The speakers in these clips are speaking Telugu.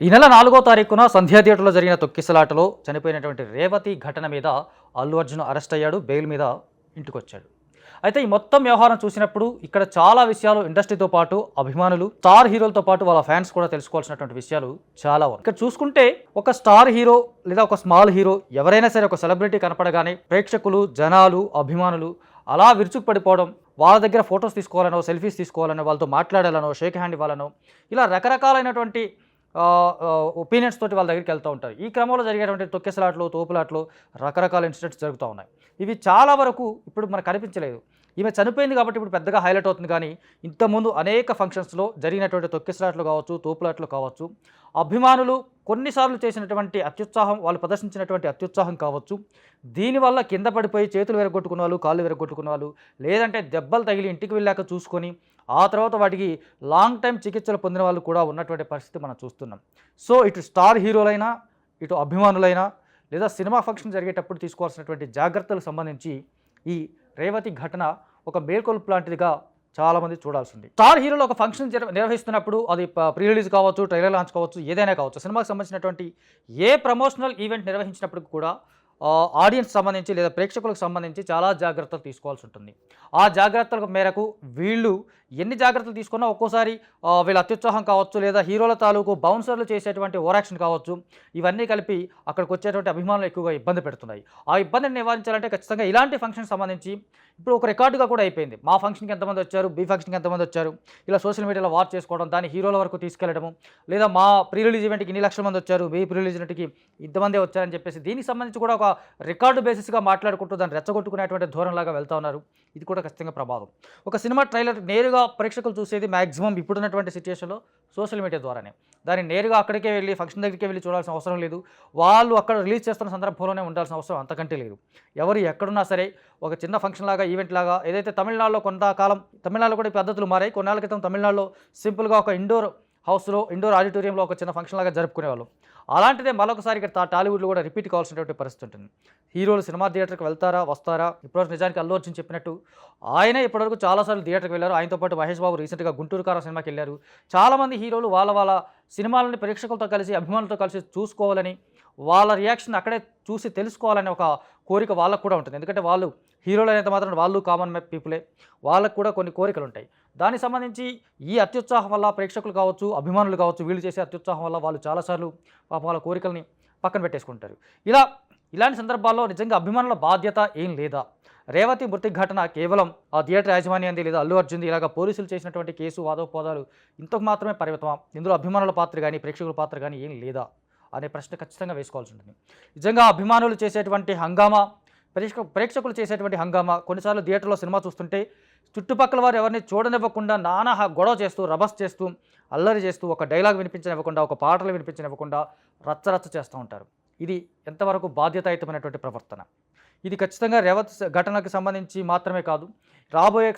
ఈ నెల నాలుగో తారీఖున సంధ్యా థియేటర్లో జరిగిన తొక్కిసలాటలో చనిపోయినటువంటి రేవతి ఘటన మీద అల్లు అర్జున్ అరెస్ట్ అయ్యాడు బెయిల్ మీద ఇంటికొచ్చాడు. అయితే ఈ మొత్తం వ్యవహారం చూసినప్పుడు ఇక్కడ చాలా విషయాలు ఇండస్ట్రీతో పాటు అభిమానులు స్టార్ హీరోలతో పాటు వాళ్ళ ఫ్యాన్స్ కూడా తెలుసుకోవాల్సినటువంటి విషయాలు చాలా ఉన్నాయి. ఇక్కడ చూసుకుంటే ఒక స్టార్ హీరో లేదా ఒక స్మాల్ హీరో ఎవరైనా సరే ఒక సెలబ్రిటీ కనపడగానే ప్రేక్షకులు జనాలు అభిమానులు అలా విరుచుకుపడిపోవడం వాళ్ళ దగ్గర ఫొటోస్ తీసుకోవాలనో సెల్ఫీస్ తీసుకోవాలనో వాళ్ళతో మాట్లాడాలనో షేక్ హ్యాండ్ ఇవ్వాలనో ఇలా రకరకాలైనటువంటి ఒపీనియన్స్ తోటి వాళ్ళ దగ్గరికి వెళ్తూ ఉంటారు. ఈ క్రమంలో జరిగేటువంటి తొక్కెసలాట్లు తోపులాట్లు రకరకాల ఇన్సిడెంట్స్ జరుగుతూ ఉన్నాయి. ఇవి చాలా వరకు ఇప్పుడు మనకు కనిపించలేదు. ఈమె చనిపోయింది కాబట్టి ఇప్పుడు పెద్దగా హైలైట్ అవుతుంది కానీ ఇంతకుముందు అనేక ఫంక్షన్స్లో జరిగినటువంటి తొక్కిసలాట్లు కావచ్చు తోపులాట్లు కావచ్చు అభిమానులు కొన్నిసార్లు చేసినటువంటి అత్యుత్సాహం వాళ్ళు ప్రదర్శించినటువంటి అత్యుత్సాహం కావచ్చు. దీనివల్ల కింద పడిపోయి చేతులు విరగొట్టుకున్న వాళ్ళు కాళ్ళు విరగొట్టుకున్న వాళ్ళు లేదంటే దెబ్బలు తగిలి ఇంటికి వెళ్ళాక చూసుకొని ఆ తర్వాత వాటికి లాంగ్ టైం చికిత్సలు పొందిన వాళ్ళు కూడా ఉన్నటువంటి పరిస్థితి మనం చూస్తున్నాం. సో ఇటు స్టార్ హీరోలైనా ఇటు అభిమానులైనా లేదా సినిమా ఫంక్షన్ జరిగేటప్పుడు తీసుకోవాల్సినటువంటి జాగ్రత్తలకు సంబంధించి ఈ రేవతి ఘటన ఒక మేల్కొల్పు లాంటిదిగా చాలామంది చూడాల్సింది. స్టార్ హీరోలు ఒక ఫంక్షన్ నిర్వహిస్తున్నప్పుడు అది ప్రీ రిలీజ్ కావచ్చు ట్రైలర్ లాంచ్ కావచ్చు ఏదైనా కావచ్చు సినిమాకి సంబంధించినటువంటి ఏ ప్రమోషనల్ ఈవెంట్ నిర్వహించినప్పుడు కూడా ఆడియన్స్ సంబంధించి లేదా ప్రేక్షకులకు సంబంధించి చాలా జాగ్రత్తలు తీసుకోవాల్సి ఉంటుంది. ఆ జాగ్రత్తల మేరకు వీళ్ళు ఎన్ని జాగ్రత్తలు తీసుకున్నా ఒక్కోసారి వీళ్ళ అత్యుత్సాహం కావచ్చు లేదా హీరోల తాలూకు బౌన్సర్లు చేసేటువంటి ఓరాక్షన్ కావచ్చు ఇవన్నీ కలిపి అక్కడికి వచ్చేటువంటి అభిమానులు ఎక్కువగా ఇబ్బంది పెడుతున్నాయి. ఆ ఇబ్బందిని నివారించాలంటే ఖచ్చితంగా ఇలాంటి ఫంక్షన్ సంబంధించి ఇప్పుడు ఒక రికార్డుగా కూడా అయిపోయింది. మా ఫంక్షన్కి ఎంతమంది వచ్చారు బీ ఫంక్షన్కి ఎంతమంది వచ్చారు ఇలా సోషల్ మీడియాలో వాచ్ చేసుకోవడం దాన్ని హీరోల వరకు తీసుకెళ్ళడము లేదా మా ప్రీ రిలీజ్ ఈవెంట్కి ఇన్ని లక్షల మంది వచ్చారు బీ ప్రీ రిలీజ్ ఈవెంట్కి ఇంతమందే వచ్చారని చెప్పేసి దీనికి సంబంధించి కూడా ఒక రికార్డు బేసిస్గా మాట్లాడుకుంటూ దాన్ని రెచ్చగొట్టుకునేటువంటి ధోరణిలాగా వెళ్తా ఉన్నారు. ఇది కూడా ఖచ్చితంగా ప్రభావం. ఒక సినిమా ట్రైలర్ నేరుగా ప్రేక్షకులు చూసేది మ్యాక్సిమం ఇప్పుడున్నటువంటి సిచ్యువేషన్లో సోషల్ మీడియా ద్వారానే. దాన్ని నేరుగా అక్కడికే వెళ్ళి ఫంక్షన్ దగ్గరికి వెళ్ళి చూడాల్సిన అవసరం లేదు. వాళ్ళు అక్కడ రిలీజ్ చేస్తున్న సందర్భంలోనే ఉండాల్సిన అవసరం అంతకంటే లేదు. ఎవరు ఎక్కడున్నా సరే ఒక చిన్న ఫంక్షన్ లాగా ఈవెంట్ లాగా ఏదైతే తమిళనాడులో కొంతకాలం తమిళనాడులో కూడా పద్ధతులు మారాయి. కొన్నాళ్ళ క్రితం తమిళనాడులో సింపుల్గా ఒక ఇండోర్ హౌస్లో ఇండోర్ ఆడిటోరియంలో ఒక చిన్న ఫంక్షన్ లాగా జరుపుకునేవాళ్ళు. అలాంటిదే మరొకసారి ఇక్కడ టాలీవుడ్లో కూడా రిపీట్ కావాల్సినటువంటి పరిస్థితి ఉంటుంది. హీరోలు సినిమా థియేటర్కి వెళ్తారా వస్తారా? ఇప్పటివరకు నిజానికి అల్లు అర్జున్ చెప్పినట్టు ఆయనే ఇప్పటివరకు చాలాసార్లు థియేటర్కి వెళ్ళారు. ఆయనతో పాటు మహేష్ బాబు రీసెంట్గా గుంటూరు కార సినిమాకి వెళ్ళారు. చాలామంది హీరోలు వాళ్ళ వాళ్ళ సినిమాలని ప్రేక్షకులతో కలిసి అభిమానులతో కలిసి చూసుకోవాలని వాళ్ళ రియాక్షన్ అక్కడే చూసి తెలుసుకోవాలనే ఒక కోరిక వాళ్ళకు కూడా ఉంటుంది. ఎందుకంటే వాళ్ళు హీరోలు అయినంత మాత్రం వాళ్ళు కామన్ పీపులే. వాళ్ళకు కూడా కొన్ని కోరికలు ఉంటాయి దానికి సంబంధించి ఈ అత్యుత్సాహం వల్ల ప్రేక్షకులు కావచ్చు అభిమానులు కావచ్చు వీళ్ళు చేసే అత్యుత్సాహం వల్ల వాళ్ళు చాలాసార్లు పాపం వాళ్ళ కోరికల్ని పక్కన పెట్టేసుకుంటారు. ఇలా ఇలాంటి సందర్భాల్లో నిజంగా అభిమానుల బాధ్యత ఏం లేదా? రేవతి మృతి ఘటన కేవలం ఆ థియేటర్ యాజమాన్యంది లేదా? అల్లు అర్జున్ది ఇలాగ పోలీసులు చేసినటువంటి కేసు వాదోపవాదాలు ఇంతకు మాత్రమే పరిమితమా? ఇందులో అభిమానుల పాత్ర కానీ ప్రేక్షకుల పాత్ర కానీ ఏం లేదా? అనే ప్రశ్న ఖచ్చితంగా వేసుకోవాల్సి ఉంటుంది. నిజంగా అభిమానులు చేసేటువంటి హంగామా ప్రేక్ష ప్రేక్షకులు చేసేటువంటి హంగామా కొన్నిసార్లు థియేటర్లో సినిమా చూస్తుంటే చుట్టుపక్కల వారు ఎవరిని చూడనివ్వకుండా నానా గొడవ చేస్తూ రభస్ చేస్తూ అల్లరి చేస్తూ ఒక డైలాగ్ వినిపించనివ్వకుండా ఒక పాటలు వినిపించనివ్వకుండా రచ్చరచ్చ చేస్తూ ఉంటారు. ఇది ఎంతవరకు బాధ్యతాయుతమైనటువంటి ప్రవర్తన? ఇది ఖచ్చితంగా రేవత్ ఘటనకు సంబంధించి మాత్రమే కాదు. రాబోయే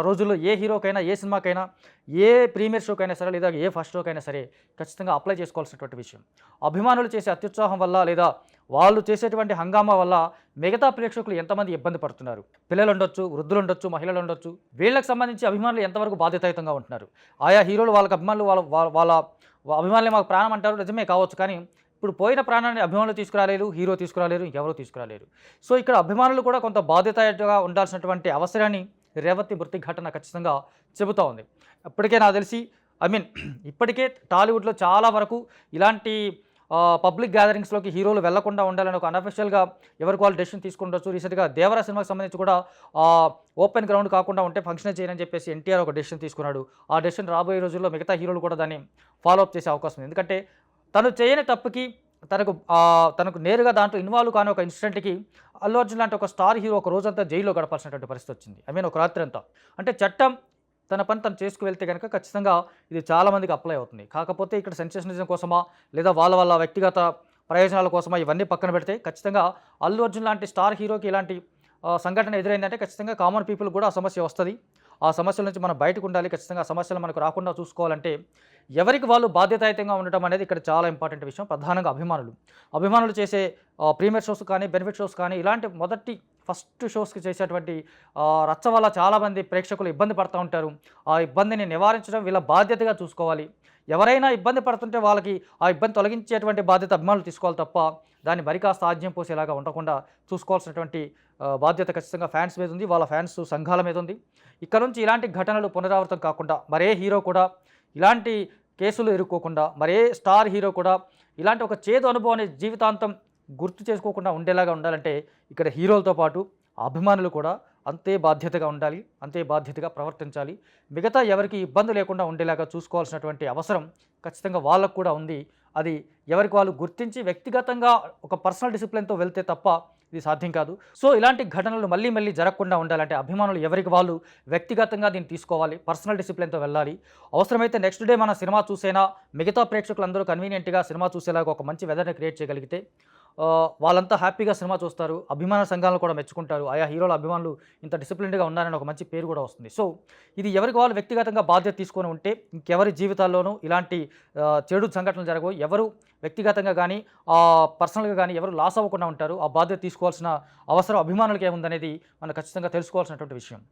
రోజుల్లో ఏ హీరోకైనా ఏ సినిమాకైనా ఏ ప్రీమియర్ షోకైనా సరే లేదా ఏ ఫస్ట్ షోకైనా సరే ఖచ్చితంగా అప్లై చేసుకోవాల్సినటువంటి విషయం. అభిమానులు చేసే అత్యుత్సాహం వల్ల లేదా వాళ్ళు చేసేటువంటి హంగామా వల్ల మిగతా ప్రేక్షకులు ఎంతమంది ఇబ్బంది పడుతున్నారు? పిల్లలు ఉండొచ్చు వృద్ధులు ఉండొచ్చు మహిళలు ఉండొచ్చు. వీళ్ళకి సంబంధించి అభిమానులు ఎంతవరకు బాధ్యతాయుతంగా ఉంటున్నారు? ఆయా హీరోలు వాళ్ళకి అభిమానులు వాళ్ళ వాళ్ళ- వాళ్ళ అభిమానులే మాకు ప్రాణం అంటారు నిజమే కావచ్చు కానీ ఇప్పుడు పోయిన ప్రాణాన్ని అభిమానులు తీసుకురాలేరు హీరో తీసుకురాలేరు ఎవరు తీసుకురాలేరు. సో ఇక్కడ అభిమానులు కూడా కొంత బాధ్యతగా ఉండాల్సినటువంటి అవసరాన్ని రేవతి మృతి ఘటన ఖచ్చితంగా చెబుతూ ఉంది. ఇప్పటికే నాకు తెలిసి ఐ మీన్ ఇప్పటికే టాలీవుడ్లో చాలా వరకు ఇలాంటి పబ్లిక్ గ్యాదరింగ్స్లోకి హీరోలు వెళ్ళకుండా ఉండాలని ఒక అనఫిషియల్గా ఎవరికి వాళ్ళు డెసిషన్ తీసుకుండొచ్చు. రీసెంట్గా దేవరా సినిమాకి సంబంధించి కూడా ఓపెన్ గ్రౌండ్ కాకుండా ఉంటే ఫంక్షన్ చేయని చెప్పేసి ఎన్టీఆర్ ఒక డెసిషన్ తీసుకున్నాడు. ఆ డెసిషన్ రాబోయే రోజుల్లో మిగతా హీరోలు కూడా దాన్ని ఫాలో అప్ చేసే అవకాశం ఉంది. ఎందుకంటే తను చేయని తప్పుకి తనకు తనకు నేరుగా దాంట్లో ఇన్వాల్వ్ కాని ఒక ఇన్సిడెంట్కి అల్లు అర్జున్ లాంటి ఒక స్టార్ హీరో ఒక రోజంతా జైల్లో గడపాల్సినటువంటి పరిస్థితి వచ్చింది. ఐ మీన్ ఒక రాత్రి అంతా. అంటే చట్టం తన పని తను చేసుకు వెళ్తే కనుక ఖచ్చితంగా ఇది చాలామందికి అప్లై అవుతుంది. కాకపోతే ఇక్కడ సెన్సేషనలిజం కోసమా లేదా వాళ్ళ వాళ్ళ వ్యక్తిగత ప్రయోజనాల కోసమా ఇవన్నీ పక్కన పెడితే ఖచ్చితంగా అల్లు అర్జున్ లాంటి స్టార్ హీరోకి ఇలాంటి సంఘటన ఎదురైందంటే ఖచ్చితంగా కామన్ పీపుల్ కూడా ఆ సమస్య వస్తుంది. ఆ సమస్యల నుంచి మనం బయటకు ఉండాలి ఖచ్చితంగా ఆ సమస్యలు మనకు రాకుండా చూసుకోవాలంటే ఎవరికి వాళ్ళు బాధ్యతాయుతంగా ఉండటం అనేది ఇక్కడ చాలా ఇంపార్టెంట్ విషయం. ప్రధానంగా అభిమానులు. అభిమానులు చేసే ప్రీమియర్ షోస్ కానీ బెనిఫిట్ షోస్ కానీ ఇలాంటి మొదటి ఫస్ట్ షోస్కి చేసేటువంటి రచ్చ వల్ల చాలామంది ప్రేక్షకులు ఇబ్బంది పడుతూ ఉంటారు. ఆ ఇబ్బందిని నివారించడం వీళ్ళ బాధ్యతగా చూసుకోవాలి. ఎవరైనా ఇబ్బంది పడుతుంటే వాళ్ళకి ఆ ఇబ్బంది తొలగించేటువంటి బాధ్యత అభిమానులు తీసుకోవాలి తప్ప దాన్ని మరి కాస్త ఆజ్యం పోసేలాగా ఉండకుండా చూసుకోవాల్సినటువంటి బాధ్యత ఖచ్చితంగా ఫ్యాన్స్ మీద ఉంది వాళ్ళ ఫ్యాన్స్ సంఘాల మీద ఉంది. ఇక్కడ నుంచి ఇలాంటి ఘటనలు పునరావృతం కాకుండా మరే హీరో కూడా ఇలాంటి కేసులు ఇరుక్కోకుండా మరే స్టార్ హీరో కూడా ఇలాంటి ఒక చేదు అనుభవాన్ని జీవితాంతం గుర్తు చేసుకోకుండా ఉండేలాగా ఉండాలంటే ఇక్కడ హీరోలతో పాటు అభిమానులు కూడా అంతే బాధ్యతగా ఉండాలి అంతే బాధ్యతగా ప్రవర్తించాలి. మిగతా ఎవరికి ఇబ్బంది లేకుండా ఉండేలాగా చూసుకోవాల్సినటువంటి అవసరం ఖచ్చితంగా వాళ్ళకు కూడా ఉంది. అది ఎవరికి వాళ్ళు గుర్తించి వ్యక్తిగతంగా ఒక పర్సనల్ డిసిప్లిన్తో వెళ్తే తప్ప ఇది సాధ్యం కాదు. సో ఇలాంటి ఘటనలు మళ్ళీ మళ్ళీ జరగకుండా ఉండాలంటే అభిమానులు ఎవరికి వాళ్ళు వ్యక్తిగతంగా దీన్ని తీసుకోవాలి పర్సనల్ డిసిప్లిన్తో వెళ్ళాలి. అవసరమైతే నెక్స్ట్ డే మన సినిమా చూసేనా మిగతా ప్రేక్షకులందరూ కన్వీనియంట్గా సినిమా చూసేలాగా ఒక మంచి వెదర్ని క్రియేట్ చేయగలిగితే వాళ్ళంతా హ్యాపీగా సినిమా చూస్తారు అభిమాన సంఘాలను కూడా మెచ్చుకుంటారు. ఆయా హీరోల అభిమానులు ఇంత డిసిప్లిన్డ్గా ఉన్నారని ఒక మంచి పేరు కూడా వస్తుంది. సో ఇది ఎవరికి వాళ్ళు వ్యక్తిగతంగా బాధ్యత తీసుకొని ఉంటే ఇంకెవరి జీవితాల్లోనూ ఇలాంటి చెడు సంఘటనలు జరగవు. ఎవరు వ్యక్తిగతంగా కానీ పర్సనల్గా కానీ ఎవరు లాస్ అవ్వకుండా ఉంటారు. ఆ బాధ్యత తీసుకోవాల్సిన అవసరం అభిమానులకి ఏముందనేది మనం ఖచ్చితంగా తెలుసుకోవాల్సినటువంటి విషయం.